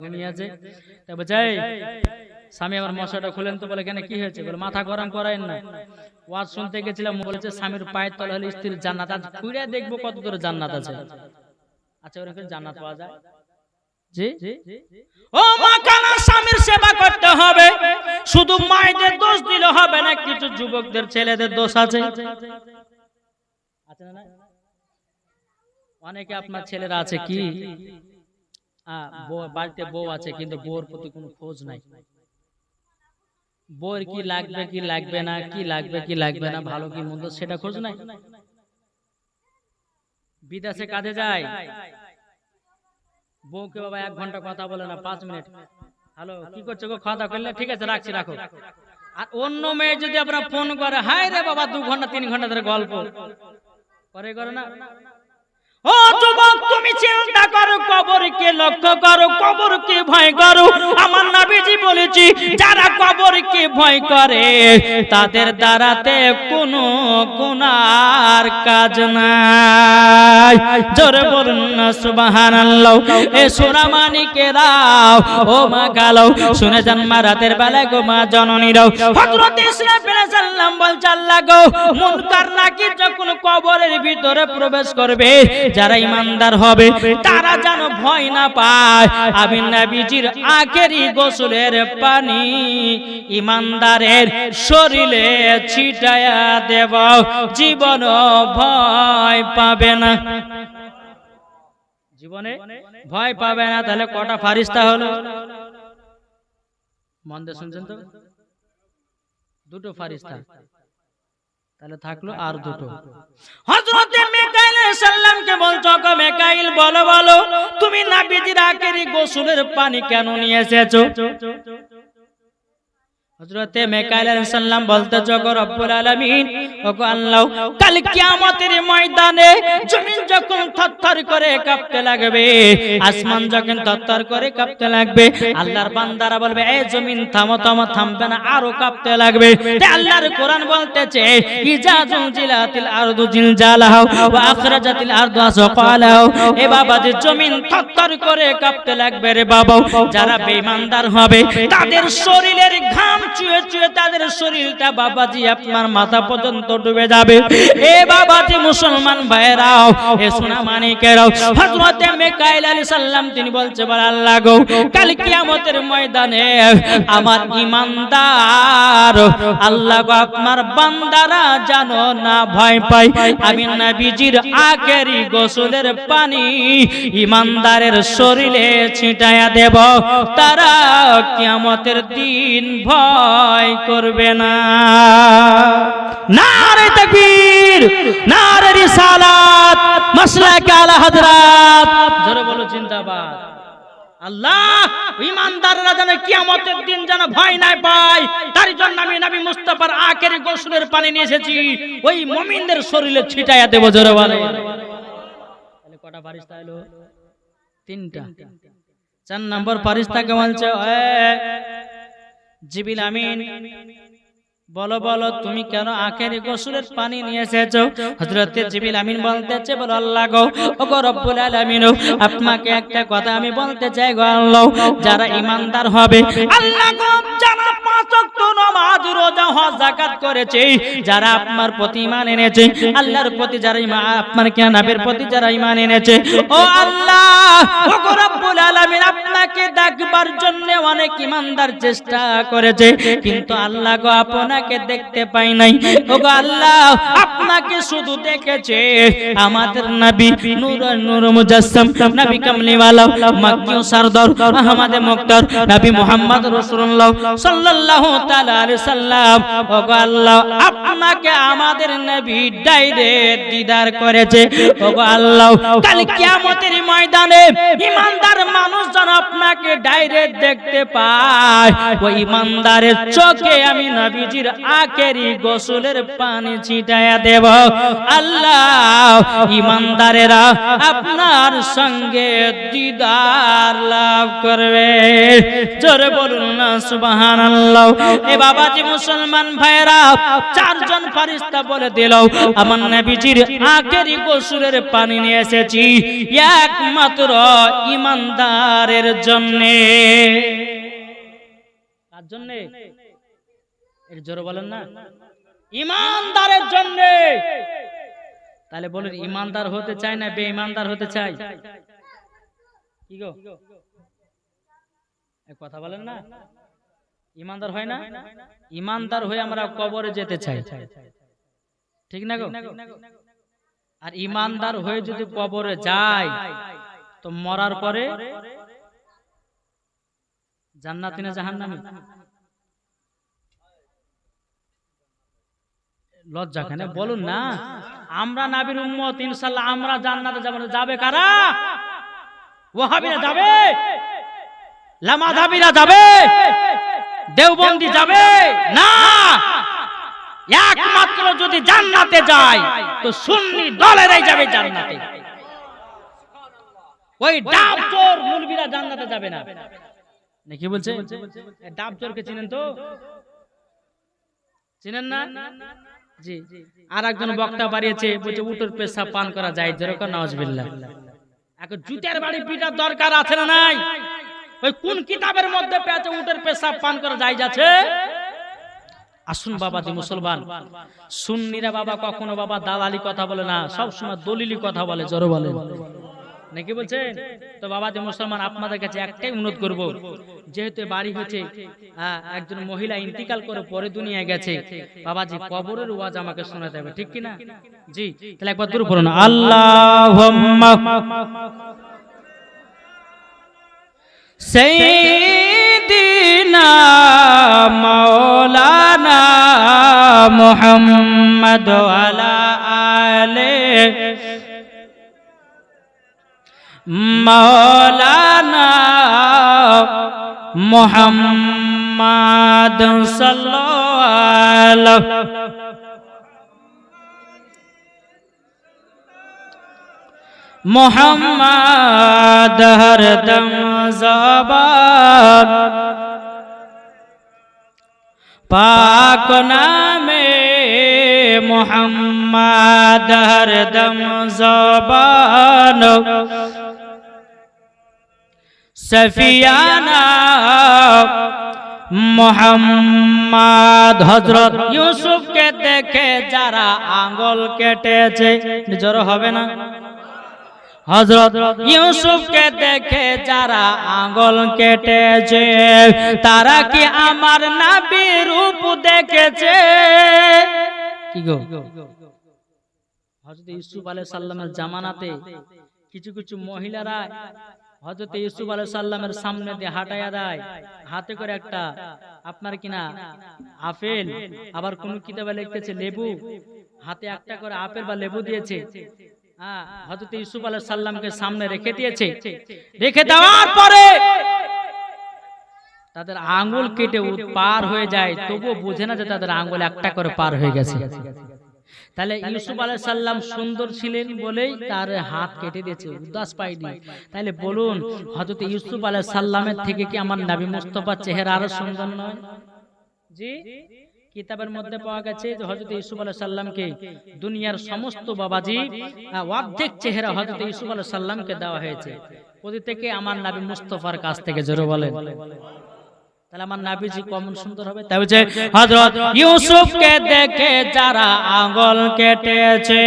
ঘুমিয়ে আছে। তারপর যাই স্বামী আমার মশাটা খুলেন তো বলে কেন কি হয়েছে? বলে মাথা গরম করায় না। ওয়াজ শুনতে গেছিলাম বলেছে স্বামীর পায়ের তলে হলে স্ত্রীর জান্নাত। আজ ঘুরে দেখব কত দূরে জান্নাত আছে। আচ্ছা ওরকম জান্নাত পাওয়া যায়। জি? ও মা কানা স্বামীর সেবা করতে হবে। শুধু মায়েদের দোষ দিলে হবে না কিছু যুবকদের ছেলেদের দোষ আছে। আছে না অনেকে আপনার ছেলেরা আছে কি? বাড়িতে বউ আছে কিন্তু বউর প্রতি কোনো খোঁজ নাই। বউর কি লাগবে কি লাগবে না কি লাগবে কি লাগবে না ভালো কি মন্দ সেটা খোঁজ নাই। বিদেশে কাজে যায়। বউকে বাবা এক ঘণ্টা কথা বলে না পাঁচ মিনিট। হ্যালো কি করছ গো? খাওয়া দাওয়া করলে? ঠিক আছে রাখছি রাখো। আর অন্য মেয়ে যদি আপনার ফোন করে হাই রে বাবা দু ঘণ্টা তিন ঘণ্টা ধরে গল্প। করে করে না। ও যুবক, তুমি চিন্তা করো লক্ষ্য করো ভয় করো। আমার নবীজি বলেছি, যারা ভয় করে, তাদের দ্বারাতে কোনো গুনার কাজ নাই। জোরে বলুন না এ সোনা মানিকেরাও ও মা গালো শুনে যান মা, রাতের বেলায় গো মা, জননীরাও। হযরত বিন সাল্লাম মুনকার নাকি যখন কবরের ভিতরে প্রবেশ করবে যারা ইমানদার হবে, তারা যেন ভয় না পায়। আমি নবীজির আখেরি গোসলের পানি ইমানদারের শরীরে ছিটায়া দেব। জীবন ভয় পাবে না। জীবনে ভয় পাবে না, তাহলে কটা ফারিস্তা হলো? মন দিয়ে শুনছেন তো? দুটো ফারিস্তা। তাহলে থাকল আর দুটো। হযরতে মিকাইল সাল্লামকে বলছো গো মিকাইল বলো বলো তুমি নাবিজির আখেরি গোসলের পানি কেন নিয়ে এসেছ? হযরতে মিকাইল সাল্লাম বলতে জগ রব্বুল আলামিন, ওগো আল্লাহ, কাল কিয়ামতের ময়দানে জমিন যখন থরথর করে কাঁপতে লাগবে, আসমান যখন থরথর করে কাঁপতে লাগবে, আল্লাহর বান্দারা বলবে এই জমিন থামো থামো, থামবে না, আরও কাঁপতে লাগবে। তাই আল্লাহর কোরআন বলতেছে ইজা জুলজিলাতিল আরদু জিলজালাহা ওয়া আখরাজাতিল আরদু আসকালাহা এ বাবা, যে জমিন থরথর করে কাঁপতে লাগবে রে বাবা, যারা বেঈমানদার হবে, তাদের শরীরের ঘাম চুয়ে চুয়ে তাদের শরীরটা বাবাজি, আপনার মাথা পর্যন্ত ডুবে যাবে। এ বাবাজি, মুসলমান ভাইরাও এ সোনা মানিকেরাও হযরতে মিকাইল আলাইহিস সালাম, তিনি বলছে, বল আল্লাহ গো, কাল কিয়ামতের ময়দানে আমার ইমানদার আল্লাহ গো, আপনার বান্দারা জানো না ভয় পাই আমি নবীজির আখেরি গোসলের পানি ইমানদারের শরীরে ছিটায়া দেব। তারা কিয়ামতের দিন ভয় করবে না। নারে তাকবীর, নারে রিসালাত, মাসলাক আলা হযরত। জোরে বলো, জিন্দাবাদ। আল্লাহ ইমানদাররা যেন কিয়ামতের দিন যেন ভয় না পায়, তার জন্য আমি নবী মুস্তাফার আখেরি গোসলের পানি নিয়ে এসেছি। ওই মুমিনদের শরীরে ছিটাইয়া দেব, জোরে বলে। তাহলে কটা ফারিস্তা এলো? তিনটা। চার নম্বর ফারিস্তাকে বলছে জিবিল আমিন বলো বলো, তুমি কেন আখের গোসলের পানি নিয়ে এসেছ? হযরতে জিবিল আমিন বলতেছে, বলো, আল্লাহ গো ও গো রব্বুল আলামিন, আপনাকে একটা কথা আমি বলতে চাই গো আল্লাহ, যারা ঈমানদার হবে, আল্লাহ গো, যারা পাঁচ ওয়াক্ত নামাজ, রোজা, হজ, যাকাত করেছে, যারা আপনার প্রতি ঈমান এনেছে, আল্লাহর প্রতি যারা ঈমান, আপনার কিয়ানাবের প্রতি যারা ঈমান এনেছে, ও আল্লাহ ও গো রব্বুল আলামিন, আপনাকে ডাকবার জন্য অনেক ঈমানদার চেষ্টা করেছে, কিন্তু আল্লাহ গো, আপনাকে দেখতে পাই নাই। ও গো আল্লাহ, আপনাকে শুধু দেখেছে আমাদের নবী নূর নূর মুজাসসাম, নবী কামলিওয়ালা মক্কি সরদার, আহমদ মুক্তার, নবী মুহাম্মদ রাসূলুল্লাহ সাল্লাল্লাহু তাআলা আলাইহি সাল্লাম। ও গো আল্লাহ, আপনাকে আমাদের নবী ডাইরেক্ট দিদার করেছে। ও গো আল্লাহ, কাল কিয়ামতের ময়দানে ইমানদার মানুষ যেন আপনাকে ডাইরেক্ট দেখতে পায়। ওই ইমানদারের চোখে আমি নবীজির আখেরি গোসলের পানি ছিটায়া দেব। আল্লাহ, ইমানদারেরা আপনার সঙ্গে দিদার লাভ করবে। জোরে বলুন না, সুবহানাল্লাহ। এ বাবাজি মুসলমান ভাইরা চারজন ফারিস্তা বলে দিল, আমার নবীজির আখেরি গোসলের পানি নিয়ে এসেছি, একমাত্র ইমানদারের জন্যে। কার জন্যে? এর জোরে বলেন না? ইমানদারের জন্যে! তাহলে বলেন ইমানদার হতে চায় না বেঈমানদার হতে চাই কি গো? এক কথা বলেন না? ইমানদার হয় না? ইমানদার হয়ে আমরা কবরে যেতে চাই। ঠিক না গো? আর ইমানদার হয়ে যদি কবরে যায় তো মরার পরে জান্নাতি না জাহান্নামী? লজ্জা কেন? বলুন না। আমরা নাবির উম্মত ইনশাল্লাহ আমরা জান্নাতে যাব যাবে কারা? ওয়াহাবিরা যাবে। লামাধাবিরা যাবে। দেওবন্দি যাবে। না। একমাত্র যদি জান্নাতে যায় তো সুন্নি দলেরাই যাবে জান্নাতে। ওই ডাব চোর মুলবিরা জান্নাতে যাবে না। না কি বলছে? ডাব চোরকে চিনেন তো? চিনেন না? জি আর একজন বক্তা বাড়িয়েছে বলছে উটোর পেশা পান করা যায় যেরকম নওয়াজবিল্লাহ এখন জুতের বাড়ি পিটার দরকার আছে না নাই? ওই কোন কিতাবের মধ্যে পেয়েছে উটের পেশা পান করা যায় যাচ্ছে? আসুন বাবা যে মুসলমান। সুন্নিরা বাবা কখনো বাবা দালালি কথা বলে না সবসময় দলিলি কথা বলে জড়ো বলে নাকি বলছেন? তো বাবা যে মুসলমান, আপনাদের কাছে একটাই অনুরোধ করব, যেহেতু বাড়ি হয়েছে একজন মহিলা ইন্তিকাল করে পরে দুনিয়া গেছে, বাবাজি, কবরের ওয়াজ আমাকে শোনা হবে, ঠিক কিনা? জি, তাহলে একবার দূর করুন আল্লাহ সেইদিনা মৌলানা মোহাম্মদ আলা আলে মৌলানা মোহাম্মদ সাল্লাল্লাহু মোহাম্মদ হরদম জবান পাক নামে মোহাম্মদ হরদম জবান সফিয়ানা মোহাম্মদ হজরত ইউসুফকে দেখে যারা আঙ্গল কেটেছে, জোর হবে না? হজরত ইউসুফকে দেখে যারা আঙ্গল কেটেছে, তারা কি আমার নাবি রূপ দেখেছে? কি গো? হজরত ইউসুফ আলাইহিস সাল্লামের জামানাতে কিছু কিছু মহিলারা হজরত ইউসুফ আলাইহিস সাল্লামের সামনে দিয়ে হাঁটাইয়া দেয় হাতে করে একটা আপনার কিনা আপেল আবার কোন কিতাবে লিখতেছে লেবু। হাতে একটা করে আপেল বা লেবু দিয়েছে। হ্যাঁ হযরত ইউসুফ আলাইহিস সালামকে সামনে রেখে দিয়েছে। রেখে দেওয়ার পরে তাদের আঙ্গুল কেটে পার হয়ে যায় তবুও বোঝে না যে তাদের আঙ্গুল একটা করে পার হয়ে গেছে। তাহলে ইউসুফ আলাইহিস সালাম সুন্দর ছিলেন বলেই তার হাত কেটে দিয়েছে উদাস পাইনি তাহলে বলুন হযরত ইউসুফ আলাইহিস সালামের থেকে কি আমার নবী মুস্তাফার চেহারা আরও সুন্দর নয়? জি? কিতাবের মধ্যে পাওয়া গেছে যে হযরত ইউসুফ আলাইহিস সালামকে দুনিয়ার সমস্ত বাবাজি অর্ধেক চেহারা হযরত ইউসুফ আলাইহিস সালামকে দেওয়া হয়েছে। ওদের থেকে আমার নবী মুস্তফার কাছ থেকে জোরে বলেন। তাহলে আমার নাবিজি কমন সুন্দর হবে। তাই বলছে হযরত ইউসুফকে দেখে যারা আঙ্গল কেটেছে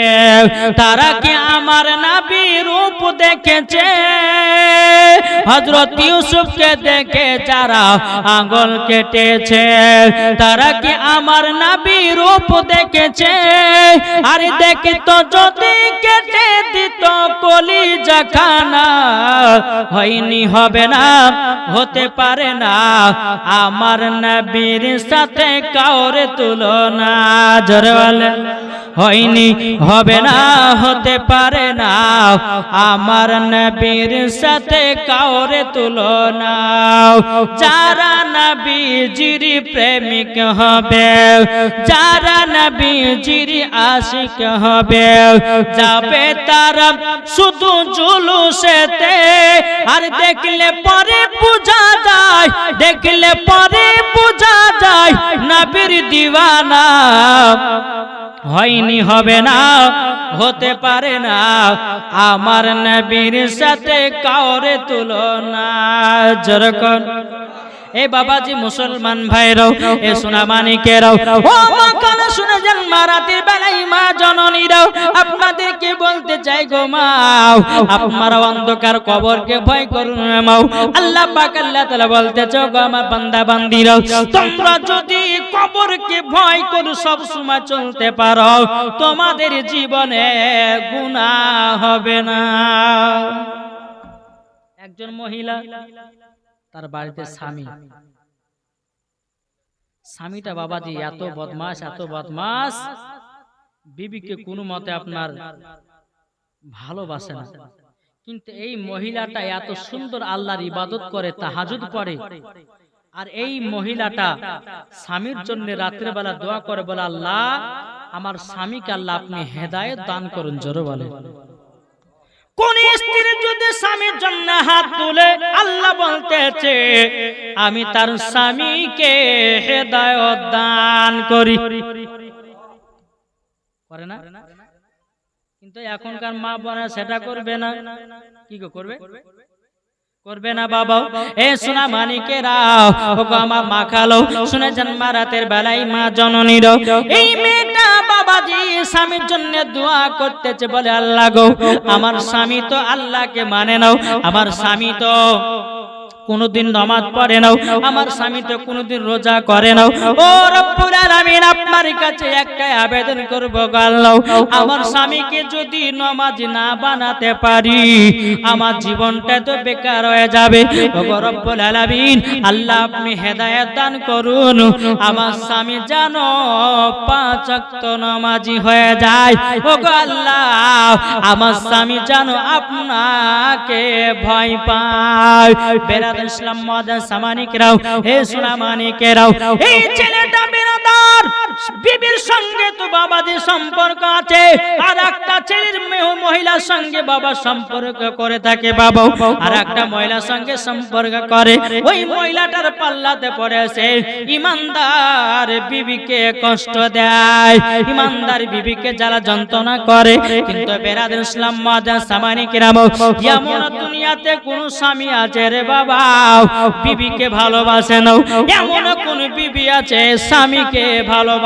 তারা কি আমার নাবি রূপ দেখেছে? হযরত ইউসুফকে দেখে যারা আঙ্গল কেটেছে তারা কি আমার নাবি রূপ দেখেছে? আর দেখি তো যদি কেটে দিত কলি জাখানা হয়নি হবে না হতে পারে না। আমার নবীর সাথে কাউরে তুলনা জোরে বলেন হয়নি, হবে না, হতে পারে না। আমার নবীর সাথে কাউরে তুলনা। যারা নবীজির প্রেমিক হবে, যারা নবীজির আশিক হবে, যাবে তারা শুধু জুলুসেতে। আর দেখলে পরে বোঝা যায়, দেখলে পরে বোঝা যায়, নবীর দিওয়ানা হয়নি, হবে না, হতে পারে না। আমার নবীর সাথে কাউরে তুলনা যেরকম এ বাবাজি মুসলমান ভাইরাও এ সোনা মানিকেরাও ও মা কান শুনে যান মারাতের বেলায় মা জননীরাও। আপনাদেরকে বলতে চাই গো মাও আপনারা অন্ধকার কবরকে ভয় করুন না মাও আল্লাহ পাক আল্লাহ তাআলা বলতে চাও গো আমার বান্দা বান্দিরাও তোমরা যদি কবরকে ভয় করে সব সময় চলতে পারো তোমাদের জীবনে গুনাহ হবে না। একজন মহিলা তার বাড়িতে স্বামী। স্বামীটা বাবাজি এত বদমাস এত বদমাস বিবিকে কোনো মতে আপনার ভালোবাসে না। কিন্তু এই মহিলাটা এত সুন্দর আল্লাহর ইবাদত করে তাহাজুদ পড়ে আর এই মহিলাটা স্বামীর জন্য রাত্রেবেলা দোয়া করে বলে আল্লাহ আমার স্বামীকে আল্লাহ আপনি হেদায়েত দান করুন জোরে বলে। কোন স্ত্রীর যদি স্বামীর জন্য হাত তুলে আল্লাহ বলতেছে, আমি তার স্বামীকে হেদায়ত দান করি। করে না? কিন্তু এখনকার মা বোনা সেটা করবে না। কি করবে? করবে না বাবা। এ সোনা মানিকেরা ও গো আমার মা খালো। শুনেছেন মা রাতের বেলায় মা জননীর এই মেয়েটা স্বামীর জন্য দোয়া করতেছে, বলে, আল্লাহ গো, আমার স্বামী তো আল্লাহকে মানে নাও, আমার স্বামী তো কোনদিন নামাজ পড়ে নাও আমার স্বামী তো কোনদিন রোজা করে নাও। ও রব্বুল আলামিন আপনার কাছে একটা আবেদন করব গো আল্লাহ আমার স্বামীকে যদি নামাজ না বানাতে পারি আমার জীবনটা তো বেকার হয়ে যাবে। ও রব্বুল আলামিন আল্লাহ আপনি হেদায়েত দান করুন। আমার স্বামী জানো পাঁচ ওয়াক্ত নামাজি হয়ে যায়। ও গো আল্লাহ আমার স্বামী জানো আপনাকে ভয় পায়। বেরাদ ইসলাম মাদান সামানিকরাও হে সুনামানিকেরাও এই ছেলেটা বেরাদার বিবির সঙ্গে তো বাবাদের সম্পর্ক আছে। আর একটা ছেলের মহিলার সঙ্গে বাবা সম্পর্ক করে থাকে আর একটা মহিলার সঙ্গে সম্পর্ক করে। ওই মহিলাটার পাল্লাতে পড়েছে, ইমানদার বিবিকে কষ্ট দেয়। ইমানদার বিবিকে যারা যন্ত্রণা করে। কিন্তু বেরাদ ইসলাম মাদান সামানিকরাও এমন দুনিয়াতে কোন স্বামী আছে রে বাবা, বিবিকে ভালোবাসে এমন কোন বিবি আছে স্বামীকে ভালোবাসে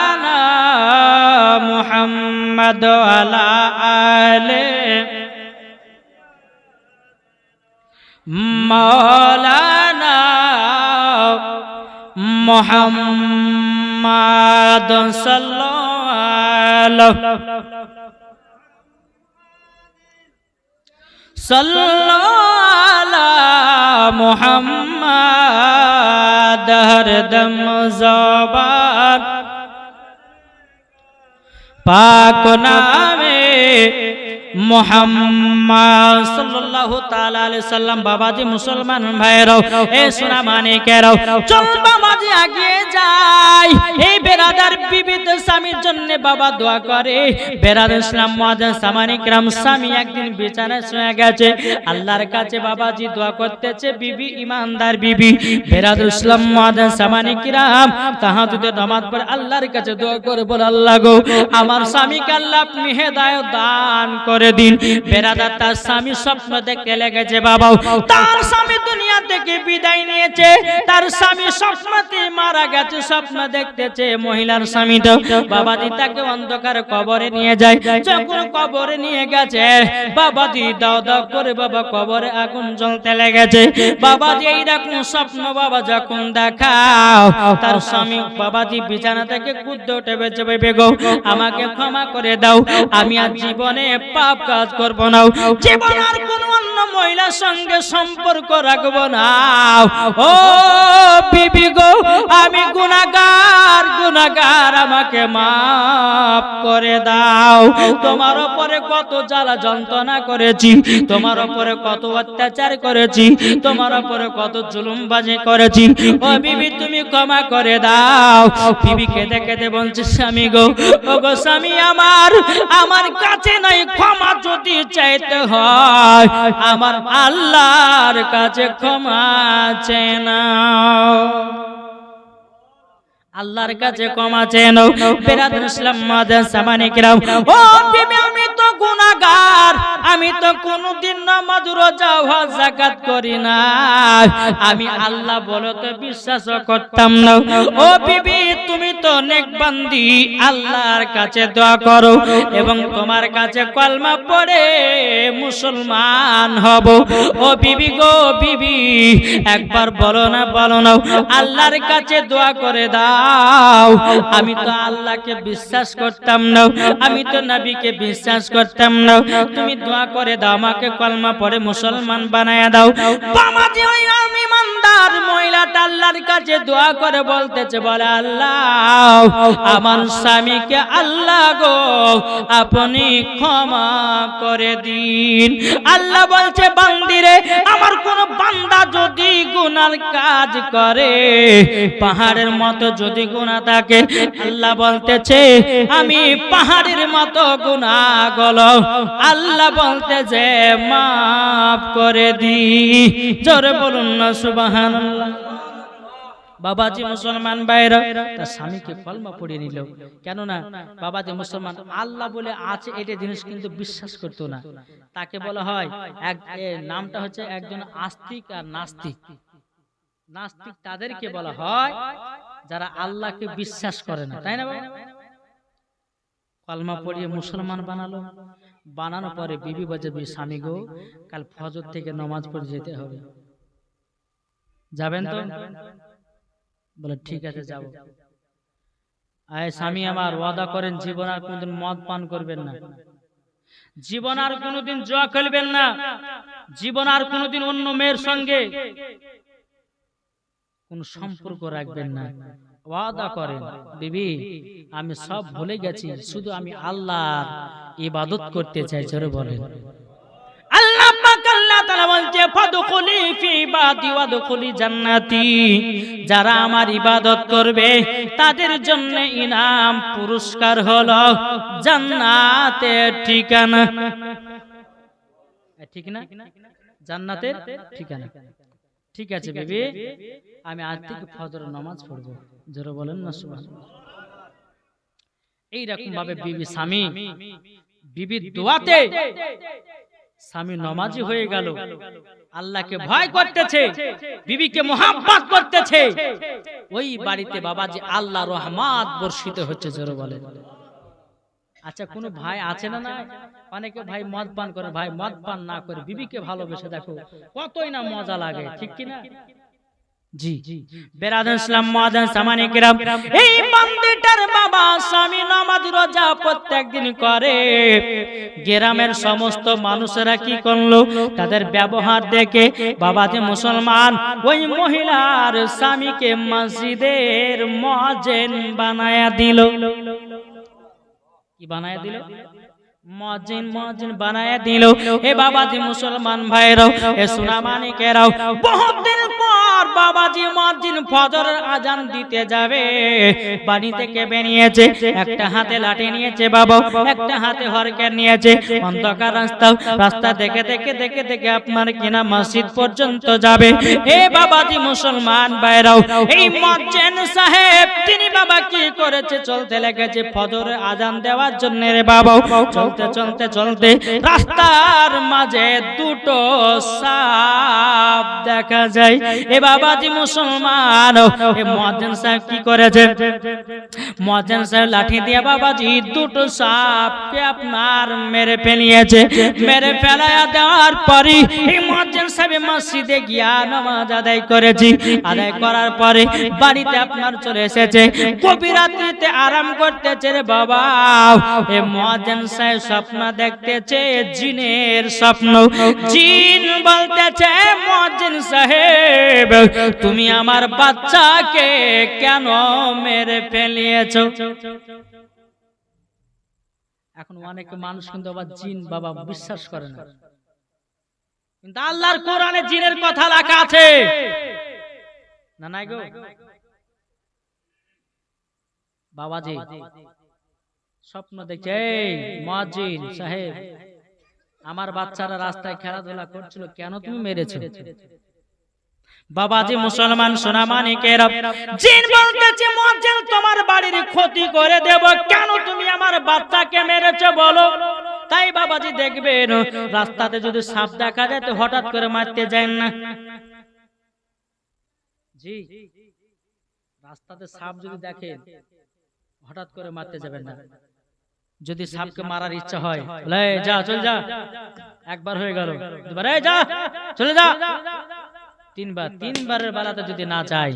মুহাম্মদ আলা আলে মাওলানা মুহাম্মদ সাল্লাল্লাহু সাল্লাল্লাহু মুহাম্মদ হরদম জবান পাক নামে আল্লাহর কাছে বাবাজি দোয়া করতেছে, বিবি, ইমানদার বিবি, বেরাদ ইসলাম মুআজ্জাজ সামানিকরাম পড়ে আল্লাহর কাছে দোয়া করে আল্লাহ গো, আমার স্বামীকে আল্লাহ আপনি দান করে দিন বেরাদার তার স্বামী স্বপ্ন দেখতে লেগেছে, বাবা। তার স্বামী দুনিয়া থেকে বিদায় নিয়েছে। তার স্বামী স্বপ্নতে মারা গেছে, স্বপ্ন দেখতেছে মহিলার স্বামী তো। বাবাজি তাকে অন্ধকার কবরে নিয়ে যায়। যখন কবরে নিয়ে গেছে, বাবাজি দাও দাও করে বাবা কবরে আগুন জ্বলতে লেগেছে। বাবাজি এইরকম স্বপ্ন বাবা যখন দেখাও, তার স্বামী বাবাজি বিছানা থেকে কুদ্দে উঠে বেঁচে বেগো, আমাকে ক্ষমা করে দাও। আমি আর জীবনে পাপ কাজ করব না জীবন আর কোন অন্য মহিলার সঙ্গে সম্পর্ক রাখব না। ও বিবি গো, আমি গুনাহগার গুনাহগার আমাকে মাফ করে দাও। তোমার উপরে কত জ্বালা যন্ত্রণা করেছি, তোমার উপরে কত অত্যাচার করেছি, তোমার উপরে কত জুলুমবাজি করেছি। ও বিবি, তুমি ক্ষমা করে দাও। বিবি কেঁদে কেঁদে বলছে, স্বামী গো, ও গো স্বামী আমার আমার কাছে নাই, ক্ষমা যদি চাইতে হয় আমার আল্লাহর কাছে ক্ষমা চেয়ে নাও। আল্লাহর কাছে ক্ষমা চেয়ে নাও। বেরাদ ইসলাম মাদান সামানিকরাম ও আমি তো গুনাহগার আমি তো কোনোদিন নামাজ, রোজা, হজ, যাকাত করি না। আমি আল্লাহ বলে তো বিশ্বাস করতাম না। ও বিবি, তুমি তো নেকবান্দি আল্লাহর কাছে দোয়া করো এবং তোমার কাছে কলমা পড়ে মুসলমান হব। ও বিবি গো বিবি, একবার বলো না বলো না, আল্লাহর কাছে দোয়া করে দাও। আমি তো আল্লাহকে বিশ্বাস করতাম না, আমি তো নবীকে বিশ্বাস করতাম না। তুমি দোয়া করে দাও, আমাকে কলমা পরে মুসলমান বানায়া দাও। বাবাজি ওই আমি ইমানদার মহিলাটা আল্লাহর কাছে দোয়া করে বলতেছে, বলে, আল্লাহ, আমার স্বামীকে আল্লাহ গো, আপনি ক্ষমা করে দিন। আল্লাহ বলছে, বান্দিরে, আমার কোন বান্দা যদি গুনার কাজ করে, পাহাড়ের মতো যদি গুনাহ থাকে, আল্লাহ বলতেছে, আমি পাহাড়ের মতো গুনাহ গলো আল্লাহ বলতেছে মাফ করে দি। জোরে বলুন না, সুবহানাল্লাহ। বাবাজি মুসলমান ভাইরা, তার স্বামীকে কলমা পড়িয়ে নিল। কেননা বাবাজি মুসলমান আল্লাহ বলে আছে এটা জিনিস কিন্তু বিশ্বাস করতো না। তাকে বলা হয় এক নামটা হচ্ছে একজন আস্তিক আর নাস্তিক। নাস্তিক তাদেরকে বলা হয় যারা আল্লাহকে বিশ্বাস করে না। তাই না? কলমা পড়িয়ে মুসলমান বানালো। বানানো পরে বিবি বাজাবি স্বামী গো কাল ফজর থেকে নমাজ পড়ে যেতে হবে। যাবেন তো? বলে ঠিক আছে যাব। আয় স্বামী আমার ওয়াদা করেন জীবন আর কোনদিন মদ পান করবেন না। জীবন আর কোনদিন জুয়া খেলবেন না। জীবন আর কোনদিন অন্য মেয়ের সঙ্গে কোন সম্পর্ক রাখবেন না। ওয়াদা করেন বিবি আমি সব ভুলে গেছি শুধু আমি আল্লাহর ইবাদত করতে চাই জোরে বলেন। আল্লাহ পাক আল্লাহ তাআলা বলছে ফাদখুলি ফি ইবাদি ওয়াদখুলি জান্নাতি। যারা আমার ইবাদত করবে তাদের জন্য ইনাম পুরস্কার হলো জান্নাতের ঠিকানা। ঠিক না? জান্নাতের ঠিকানা? ঠিক আছে বেবি? আমি আজ থেকে ফজর নামাজ পড়ব। জোরে বলেন না সুবহানাল্লাহ এইরকম ভাবে বিবি স্বামী বিবির দোয়াতে স্বামী নমাজি হয়ে গেল। আল্লাহকে ভয় করতেছে। বিবিকে মোহাম্মত করতেছে। ওই বাড়িতে বাবাজি আল্লাহ রহমাত বর্ষিত হচ্ছে জোরে বলে আচ্ছা কোন ভাই আছে না না? অনেকে ভাই মদ পান করে ভাই মদ পান না করে বিবিকে ভালোবেসে দেখো কতই না মজা লাগে ঠিক কি না জি বেরাদন ইসলাম মাদান সামানি কিরাম। এই বান্দিটার বাবা স্বামী নামাজ রোজা প্রত্যেকদিন করে। গ্রামের সমস্ত মানুষেরা কি করল? তাদের ব্যবহার দেখে বাবা যে মুসলমান ওই মহিলার স্বামীকে মসজিদের মজেন বানায়া দিল। কি বানায় দিল। মজিন মজিন বানায় দিল। এ বাবাজি মুসলমান ভাইরাও এ সোনা মানিকেরাও বহুত দিন পর বাবাজি মজিন ফজরের আজান দিতে যাবে। বাড়ি থেকে বেরিয়েছে, একটা হাতে লাঠি নিয়েছে বাবা, একটা হাতে হরকের নিয়েছে। অন্ধকার রাস্তা রাস্তা দেখে দেখে দেখে দেখে আপনার কিনা মসজিদ পর্যন্ত যাবে। এ বাবাজি মুসলমান ভাইরাও এই মজ্জেন সাহেব, তিনি বাবা কি করেছে? চলতে লেগেছে ফজরের আজান দেওয়ার জন্য রে বাবা চলতে চলতে চলতে রাস্তার মাঝে দুটো সাপ দেখা যায়। এ বাবাজি মুসলমান, এ মহাজন সাহেব কি করেছে? মহাজন সাহেব লাঠি দিয়ে বাবাজি দুটো সাপকে আপনার মেরে ফেলিয়েছে। মেরে ফেলায়া দেওয়ার পরে এই মহাজন সাহেব মসজিদে গিয়া নামাজ আদায় করেছি। আদায় করার পরে বাড়িতে আপনার চলে এসেছে। কবি রাত্রিতে আরাম করতেছে রে বাবা। এ মহাজন সাহেব স্বপ্ন দেখতেছে জিনের স্বপ্ন। জিন বলতেছে, মজিন সাহেব, তুমি আমার বাচ্চাকে কেন মেরে ফেলিয়েছ? এখন অনেক মানুষ কিন্তু আবার জিন বাবা বিশ্বাস করে না। কিন্তু আল্লাহর কোরআনে জিনের কথা লেখা আছে। না, নাই গো। বাবাজি স্বপ্ন দেখছে এই সাহেব আমার বাচ্চারা রাস্তায় খেলাধুলা করছিল কেন তুমি মেরেছো? বাবাজি মুসলমান সোনা মানিকের জিন বলতেছে তোমার বাড়ির ক্ষতি করে দেব কেন তুমি আমার বাচ্চাকে মেরেছো বলো? তাই বাবাজি দেখবেন রাস্তাতে যদি সাপ দেখা যায় তো হঠাৎ করে মারতে যায় না। জি। রাস্তাতে সাপ যদি দেখেন হঠাৎ করে মারতে যাবেন না। যদি সাপকে মারার ইচ্ছা হয় যা চল যা একবার হয়ে গেল। দুবার যা চলে যা তিনবার তিনবারের বেলাতে যদি না যায়।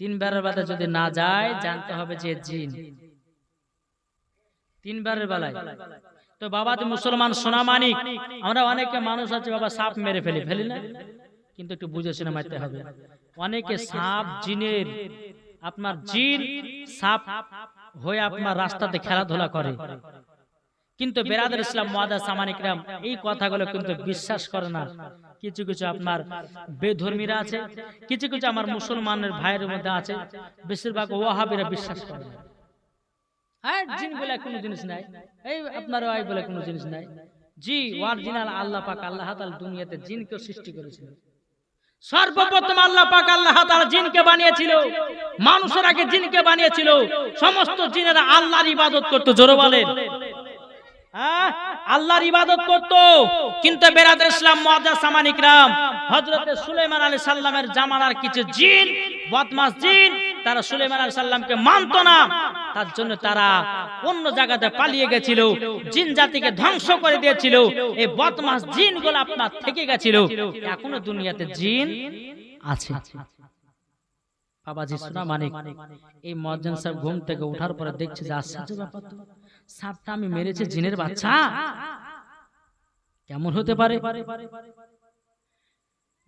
তিনবারের বেলাতে যদি না যায় জানতে হবে যে জিন। তিনবারের বেলায়। তো বাবা তো মুসলমান সোনা মানিক। আমরা অনেকে মানুষ আছে বাবা সাপ মেরে ফেলি ফেলি না? কিন্তু একটু বুঝে শুনে মারতে হবে। অনেকে সাপ জিনের আপনার জিন সাপ হয়ে আপনার রাস্তাতে খেলাধুলা করে। কিন্তু বেরাদের ইসলাম মহাদা সামানিকরাম এই কথাগুলো কিন্তু বিশ্বাস করে না। কিছু কিছু আপনার বেধর্মীরা আছে কিছু কিছু আমার মুসলমানের ভাইয়ের মধ্যে আছে বেশিরভাগ ওয়াহাবিরা বিশ্বাস করে না। হ্যাঁ জিন বলে কোনো জিনিস নাই। এই আপনার ওয়াই বলে কোনো জিনিস নাই। জি অরিজিনাল আল্লাহ পাক আল্লাহ তাআলা দুনিয়াতে জিনকে সৃষ্টি করেছিল। সর্বপ্রথম আল্লাহ পাক আল্লাহ তাআলা জিনকে বানিয়েছিল। মানুষের আগে জিনকে বানিয়েছিল। সমস্ত জিনেরা আল্লাহর ইবাদত করতে, জোরে বলেন। হ্যাঁ? আল্লাহর ইবাদত করত। কিন্তু বেরাদের ইসলাম মুআজ্জাজ সামানিকরাম হযরতে সুলাইমান আলাইহিস সাল্লামের জামানার কিছু জিন বদমাস জিন, তারা সুলাইমান আলাইহিস সালামকে মানতো না। তার জন্য তারা অন্য জায়গাতে পালিয়ে গেছিল, জিন জাতিকে ধ্বংস করে দিয়েছিল। এই বদমাস জিনগুলো আপনার থেকে গেছিল। এখনও দুনিয়াতে জিন আছে। বাবাজি, সোনা মানিক, এই মজ্জান সাহেব ঘুম থেকে ওঠার পরে দেখছে যে আশ্চর্য ব্যাপার সাপটা আমি মেরেছি জিনের বাচ্চা। কেমন হতে পারে?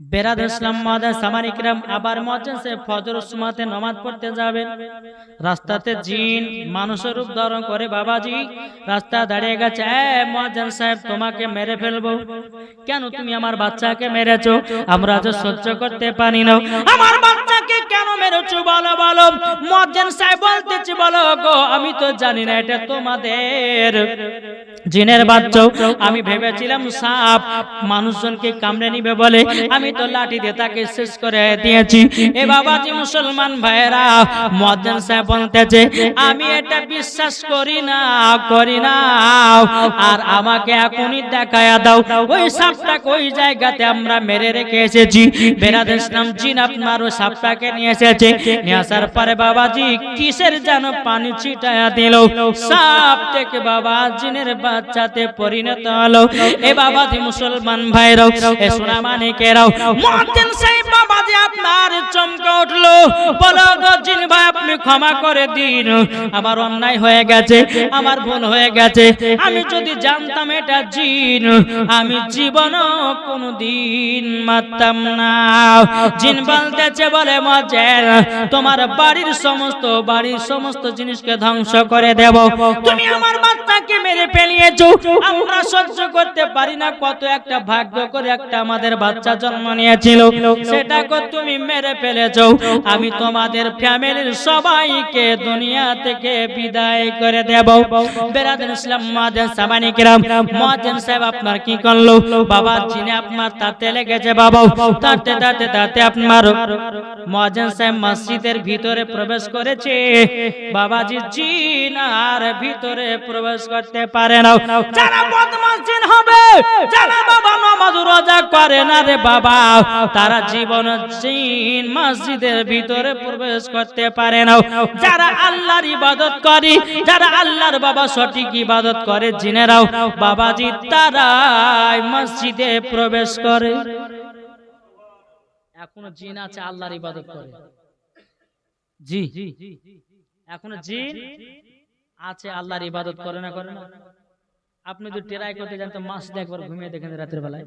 বেরাদ ইসলাম মাদা আবার ফজর সুমাতে নামাজ পড়তে যাবেন। রাস্তাতে জিন মানুষের রূপ ধারণ করে বাবাজি। রাস্তা দাঁড়িয়ে গেছে এ মজ্জান সাহেব তোমাকে মেরে ফেলব। কেন তুমি আমার বাচ্চাকে মেরেছো? আমরা যে সহ্য করতে পারি না আমার বাচ্চাকে কেন মেরেছো? বলো বলো। মজ্জান সাহেব বলতেছি, বলো গো, আমি তো জানি না এটা তোমাদের। জিনের বাচ্চা আমি ভেবেছিলাম সাপ মানুষজনকে কামড়ে নিবে বলে। আমি তো লাঠি দিয়ে তাকে শেষ করে দিয়েছি। এ বাবাজি মুসলমান ভাইরা মজ্জান সাহেব বলতেছে, আমি এটা বিশ্বাস করি না করি না। আর আমাকে এখনই দেখায়া দাও, ওই সাপটাকে ওই জায়গাতে আমরা মেরে রেখে এসেছি? বেরাদ ইসলাম জিন আপনার, ওই সাপটাকে নিয়ে এসেছে। নিয়ে আসার পরে বাবাজি কিসের যেন পানি ছিটায়া দিল? সাপ থেকে বাবা জিনের বাচ্চাতে পরিণত হলো। এ বাবাজি মুসলমান ভাইরাও এ সোনা মানিকেরাও মুয়াজ্জিন সাহেব বাবাজি আপনার চমকে উঠল। বলো গো জিন ভাই, আপনি ক্ষমা করে দিন। আমার অন্যায় হয়ে গেছে, আমার ভুল হয়ে গেছে। আমি যদি জানতাম এটা জিন, আমি জীবনও কোনদিন মারতাম না। জিন বলতেছে, বলে মজের, তোমার বাড়ির সমস্ত বাড়ির সমস্ত জিনিসকে ধ্বংস করে দেব। তুমি আমার বাচ্চাকে মেরে ফেলিয়েছো। আমরা সহ্য করতে পারি না কত একটা ভাগ্য করে একটা আমাদের বাচ্চা জন্ম নিয়েছিল। সেটাকে তুমি মেরে ফেলেছো। আমি তোমাদের ফ্যামিলির সবাইকে দুনিয়া থেকে বিদায় করে দেব। বেরাদিন ইসলাম মাদেন সাবানি কিরাম মাদেন সাহেব, আপনার কি করল? বাবা চিনে আপনার তাতে লেগেছে বাবা। তাতে তাতে তাতে আপনার মহাজন সাহেব মসজিদের ভিতরে প্রবেশ করেছে। বাবাজি জিন আর ভিতরে প্রবেশ করতে পারে না। যারা বদমাস জিন হবে, যারা বাবা নামাজ রোজা করে না রে বাবা, তারা জীবন জিন মসজিদের ভিতরে প্রবেশ করতে পারে না। যারা আল্লাহর ইবাদত করে, যারা আল্লাহর বাবা সঠিক ইবাদত করে জিনেরাও, বাবাজি তারাই মসজিদে প্রবেশ করে। এখনও জিন আছে, আল্লাহর ইবাদত করে। জি। এখনও জিন আছে আল্লাহর ইবাদত করে না করে না। আপনি যদি ট্রাই করতে যান তো মাস একবার ঘুমিয়ে দেখেন রাতের বেলায়।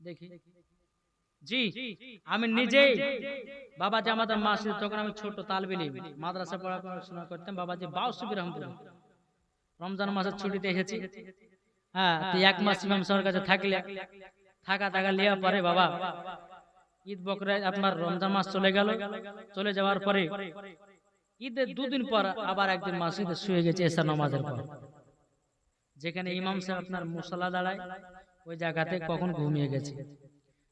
দেখি। জি আমি নিজেই বাবাজি আমাদের মাসে তখন আমি ছোট তালবিলি মাদ্রাসা পড়াশোনা করতাম বাবাজি বাউসুবি রহমপুর রমজান মাসের ছুটিতে এসেছি। হ্যাঁ এক মাস ইমাম সাহেবের কাছে থাকলে থাকা থাকা লিয়া পরে বাবা। ঈদ বকরে আপনার রমজান মাস চলে গেল, চলে যাওয়ার পরে ঈদের দুদিন পর আবার একদিন মসজিদে শুয়ে গেছে এসা নামাজের পর। যেখানে ইমাম সাহেব আপনার মুসলা দাঁড়ায়, ওই জায়গাতে কখন ঘুমিয়ে গেছে।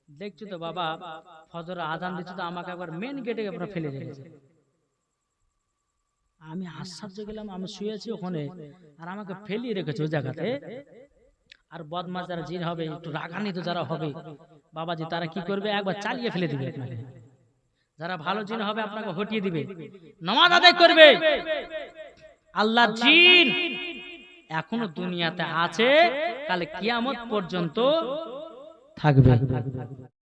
দেখছি তো বাবা ফজর আজান দিচ্ছে তো আমাকে একবার মেন গেটে আপনার ফেলে রেখেছে। আমি আশ্চর্য গেলাম, আমি শুয়েছি ওখানে, আর আমাকে ফেলিয়ে রেখেছে ওই জায়গাতে। আর বদমাস যারা জিন হবে একটু রাগান্বিত যারা হবে বাবাজি তারা কি করবে? একবার চালিয়ে ফেলে দিবে আপনাকে। যারা ভালো জিন হবে আপনাকে হটিয়ে দিবে। নামাজ আদায় করবে। আল্লাহ জিন এখনও দুনিয়াতে আছে তাহলে কিয়ামত পর্যন্ত থাকবে।